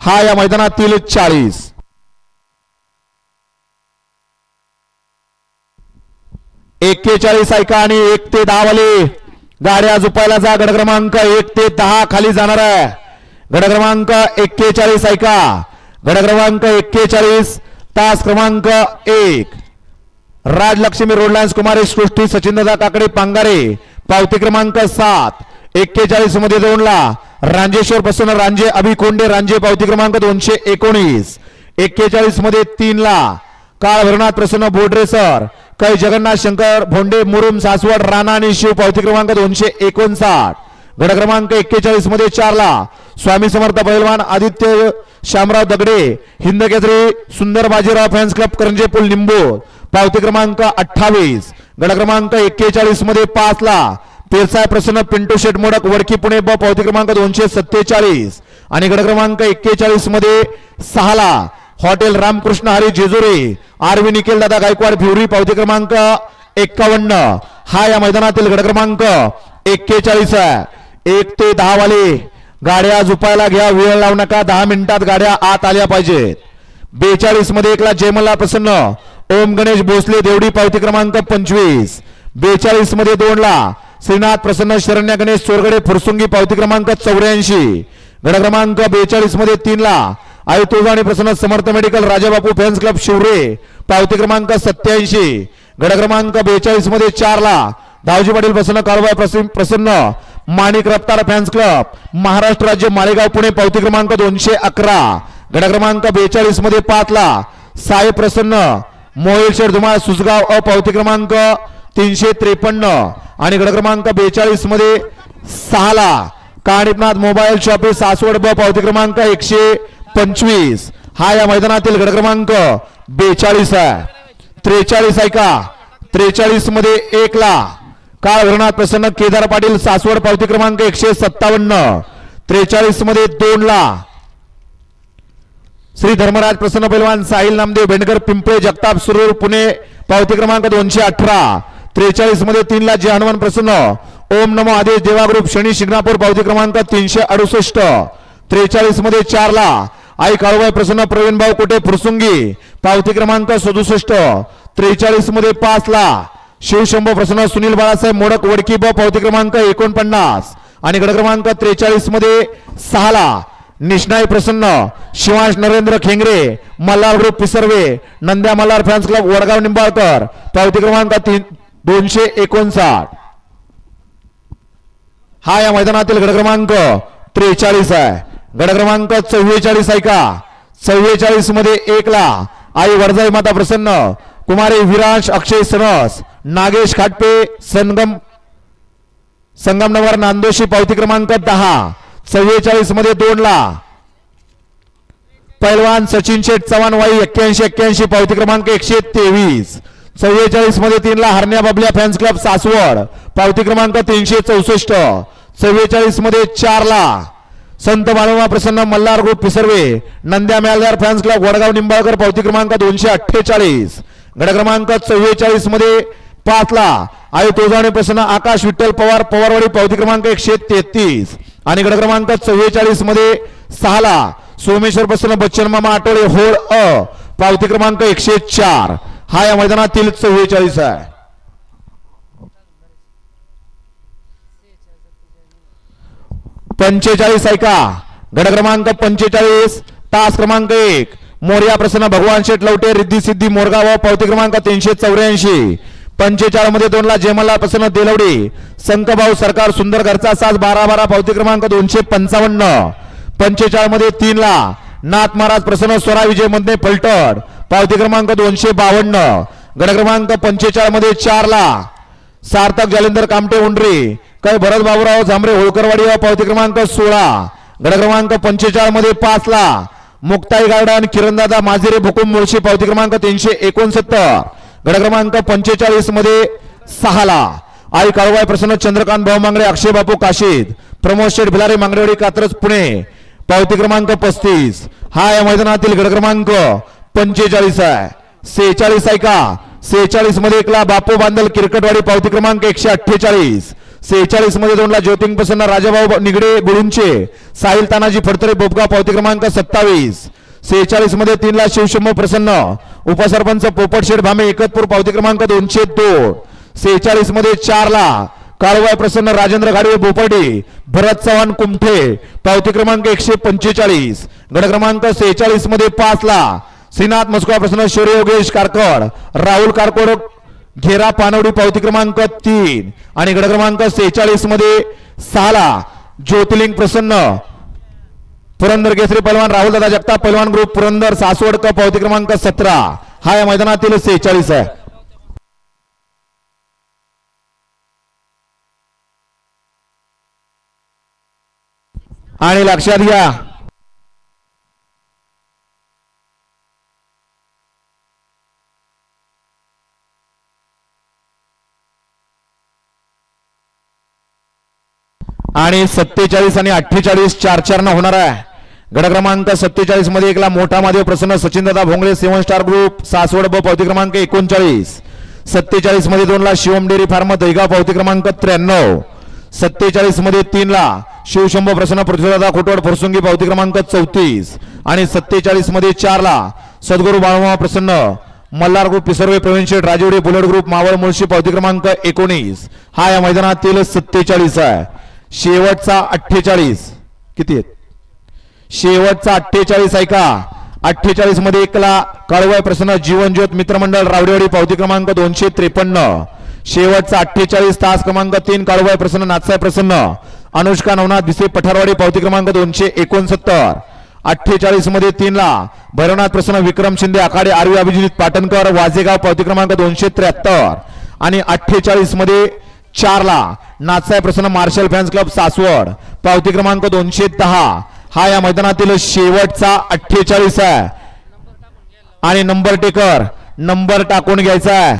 हा या मैदानातील चाळीस. एक्केचाळीस ऐका आणि एक ते दहा वाले. गाड्या झुपायला जा गड क्रमांक एक ते दहा खाली जाणार आहे. गड क्रमांक एक्केचाळीस ऐका गड क्रमांक एक्केचाळीस तास क्रमांक एक. राजलक्ष्मी रोड लाईन्स कुमारी सृष्टी सचिनदादा काकडे पांगारे. पावती क्रमांक सात. एक्केचाळीसमध्ये दोनला. रांजेश्वर प्रसन्न रांजे अभिकोंडे रांजे पावती क्रमांक दोनशे एकोणीस. एक्केचाळीसमध्ये तीन ला काळ भरनाथ प्रसन्न बोडरेसर कै जगन्नाथ शंकर भोंडे मुरुम सासवड राणा आणि शिव पावती क्रमांक दोनशे एकोणसाठ. गड क्रमांक एक्केचाळीसमध्ये चार ला स्वामी समर्थ पहिलवान आदित्य शामराव दगडे हिंद केसरी सुंदर बाजीराव फॅन्स क्लब करंजे पूल निंबू पावती क्रमांक अठ्ठावीस. गड क्रमांक एक्केचाळीसमध्ये पाच ला तेरसाय प्रसन्न पिंटू शेट मोडक वडकी पुणे ब पावती क्रमांक दोनशे सत्तेचाळीस. आणि गड क्रमांक एक्केचाळीसमध्ये सहाला हॉटेल रामकृष्ण हरी जेजुरी आरवी निखिल दादा गायकवाड भिवरी पावती क्रमांक एक्कावन्न. हा या मैदानातील गड क्रमांक एक्केचाळीस आहे. एक ते दहा वाले गाड्या झुपायला घ्या वेळ लावू नका दहा मिनिटात गाड्या आत आल्या पाहिजेत. बेचाळीसमध्ये एकला जयमल्ला प्रसन्न ओम गणेश भोसले देवडी पावती क्रमांक पंचवीस. बेचाळीसमध्ये दोनला ला श्रीनाथ प्रसन्न शरण्य गणेश चोरगडे फुरसुंगी पावती क्रमांक चौऱ्याऐंशी. गड क्रमांक बेचाळीसमध्ये तीन ला आई आणि प्रसन्न Samarth medical Rajabapu fans club Shivare पावती क्रमांक सत्याऐंशी. गड क्रमांक बेचाळीसमध्ये चार ला दावजी पाटील प्रसन्न कारवाय प्रसन्न माणिक रफ्तार फॅन्स क्लब महाराष्ट्र राज्य माळेगाव पुणे पावती क्रमांक दोनशे अकरा. गड क्रमांक बेचाळीसमध्ये पाच ला साई प्रसन्न मोहिल शेठ धुमाळ सुसगाव अ पावती क्रमांक तीनशे त्रेपन्न. आणि गड क्रमांक बेचाळीसमध्ये सहा ला काणिपनाथ मोबाईल शॉपी सासवड ब पावती क्रमांक एकशे पंचवीस. हा या मैदानातील गड क्रमांक बेचाळीस आहे. त्रेचाळीस ऐका त्रेचाळीसमध्ये एक ला काळ घरनाथ प्रसन्न केदार पाटील सासवड पावती क्रमांक एकशे सत्तावन्न. त्रेचाळीसमध्ये दोन ला श्री धर्मराज प्रसन्न पैलवान साहिल नामदेव भेंडकर पिंपळे जगताप सुरूर पुणे पावती क्रमांक दोनशे अठरा. त्रेचाळीसमध्ये तीन ला जय हनुमान प्रसन्न. ओम नमो आदेश देवा ग्रुप शनी शिंगणापूर पावती क्रमांक तीनशे अडुसष्ट. त्रेचाळीसमध्ये चार ला आई काळूबाई प्रसन्न प्रवीण भाऊ कोटे फुरसुंगी. पावती क्रमांक सदुसष्ट. त्रेचाळीसमध्ये पाच ला शिवशंभू प्रसन्न सुनील बाळासाहेब मोडक वडकी ब पावती क्रमांक एकोणपन्नास. आणि गड क्रमांक त्रेचाळीसमध्ये सहा ला निष्णाई प्रसन्न Shivansh Narendra Khengare Malhar group Pisarve Nandya Malhar fans club Vadgaon Nimbalkar. पावती क्रमांक तीन दोनशे एकोणसाठ. हा या मैदानातील गड क्रमांक त्रेचाळीस आहे. गड क्रमांक चव्वेचाळीस का? चव्वेचाळीसमध्ये एकला आई वरजाई माता प्रसन्न कुमारी विरांश अक्षय सरस नागेश खाटपे संगम संगमनगर नांदोशी पावती क्रमांक दहा. चव्वेचाळीसमध्ये दोन ला पैलवान सचिन शेठ चव्हाण वाई एक्क्याऐंशी एक्क्याऐंशी पावती क्रमांक एकशे तेवीस. चव्वेचाळीसमध्ये तीनला हरण्या बाबल्या फॅन्स क्लब सासवड. पावती क्रमांक तीनशे चौसष्ट. चव्वेचाळीसमध्ये चार ला संत मानवा प्रसन्न Malhar group Pisarve. Nandya Meldar fans club Vadgaon Nimbalkar पावती क्रमांक दोनशे अठ्ठेचाळीस. गड क्रमांक चव्वेचाळीसमध्ये पाच ला आई तुळजाणी प्रसन्न आकाश विठ्ठल पवार पवारवाडी पावती क्रमांक एकशे तेहतीस. आणि गड क्रमांक चव्वेचाळीसमध्ये सहा ला सोमेश्वर प्रसन्न बच्चन मामा आठवडे होळ अ पावती क्रमांक एकशे चार. हा या मैदानातील चव्वेचाळीस आहे. पंचेचाळीस ऐका गड क्रमांक पंचेचाळीस तास क्रमांक एक. मोर्या प्रसन्न भगवान शेठ लवटे रिद्धी सिद्धी मोरगाव पावती क्रमांक तीनशे चौऱ्याऐंशी. पंचेचाळीसमध्ये दोनला जेमला प्रसन्न देलवडी. संकभाऊ सरकार सुंदर घरचा साज बारा बारा पावती क्रमांक दोनशे पंचावन्न. पंचेचाळीसमध्ये तीनला ला नाथ महाराज प्रसन्न स्वरा विजयमध्ये पलटड. पावती क्रमांक दोनशे बावन्न. गड क्रमांक पंचेचाळीसमध्ये चार ला. सार्थक जालिंदर कामटे उंडरी कै भरत बाबूराव झांबरे होळकरवाडी व पावती क्रमांक सोळा. गड क्रमांक पंचेचाळीसमध्ये पाच ला. मुक्ताई गार्डन किरणदादा माजिरे भुकुम मुळशी पावती क्रमांक तीनशे एकोणसत्तर. गड क्रमांक पंचेचाळीसमध्ये सहा ला. आई काळूबाई प्रसन्न चंद्रकांत भाऊ मांगडे अक्षय बापू काशीद. प्रमोद शेठ भिलारे मांगडेवाडी कात्रज पुणे. पावती क्रमांक पस्तीस. हा या मैदानातील गड क्रमांक पंचेचाळीस आहे. सेहेचाळीस ऐका सेहेचाळीसमध्ये एकला बापू बांदल किरकटवाडी पावती क्रमांक एकशे अठ्ठेचाळीस. सेहेचाळीसमध्ये दोनला ज्योतिंग प्रसन्न राजाभाऊ निगडे गुरुंचे साहिल तानाजी फडतरे बोपगा पावती क्रमांक सत्तावीस. सेहेचाळीसमध्ये तीनला शिवशंभू प्रसन्न उपसरपंच पोपटशेठ भामे एकतपूर पावती क्रमांक दोनशे दोन. सेहेचाळीसमध्ये चारला कारवाय प्रसन्न राजेंद्र घाडवे बोपर्डे भरत चव्हाण कुमठे पावती क्रमांक एकशे पंचेचाळीस गड क्रमांक सेहेचाळीसमध्ये पाच ला श्रीनाथ मस्कुळा प्रसन्न शौर्य योगेश कारकड राहुल कारकोड घेरा पानवडी पावती क्रमांक तीन आणि गड क्रमांक सेहेचाळीसमध्ये सहाला ज्योतिलिंग प्रसन्न पुरंदर केसरी पलवान राहुल दादा जगताप पलवान ग्रुप पुरंदर सासवडक पावती क्रमांक सतरा हा या मैदानातील सेहेचाळीस आहे. आणि लक्षात घ्या. आणि सत्तेचाळीस आणि अठ्ठेचाळीस चार चार न होणार आहे. गड क्रमांक सत्तेचाळीसमध्ये एकला मोठा महादेव प्रसन्न सचिन दादा Bhongale seven star group Saswad ब पावती क्रमांक एकोणचाळीस. सत्तेचाळीसमध्ये दोनला शिवम डेअरी फार्म दहिगाव पावती क्रमांक त्र्याण्णव. सत्तेचाळीसमध्ये तीनला शिवशंभ प्रसन्न पृथ्वीराजा खोटवड फरसुंगी पावती क्रमांक चौतीस. आणि सत्तेचाळीसमध्ये चारला सद्गुरू बाळमा प्रसन्न Malhar group Pisarve प्रवीणशेठ Rajewade bullet group Maval Mulshi पावती क्रमांक एकोणीस. हा या मैदानातील सत्तेचाळीस आहे. शेवटचा अठ्ठेचाळीस. किती आहेत? शेवटचा अठ्ठेचाळीस ऐका अठ्ठेचाळीसमध्ये एकला काळवाय प्रसन्न जीवन ज्योत मित्रमंडळ रावडेवाडी पावती क्रमांक दोनशे त्रेपन्न. शेवटचा अठ्ठेचाळीस तास क्रमांक तीन काळवाय प्रसन्न नाथसाय प्रसन्न. अनुष्का नवनाथ भिसे पठारवाडी पावती क्रमांक दोनशे एकोणसत्तर. अठ्ठेचाळीसमध्ये तीनला भैरवनाथ प्रसन्न विक्रम शिंदे आखाडे आरवी अभिजित पाटणकर वाजेगाव पावती क्रमांक दोनशे त्र्याहत्तर. आणि अठ्ठेचाळीसमध्ये चारला नाथसाहेब प्रसन्न मार्शल फॅन्स क्लब सासवड. पावती क्रमांक दोनशे दहा. हा या मैदानातील शेवटचा अठ्ठेचाळीस आहे. आणि नंबर टेकर नंबर टाकून घ्यायचा आहे.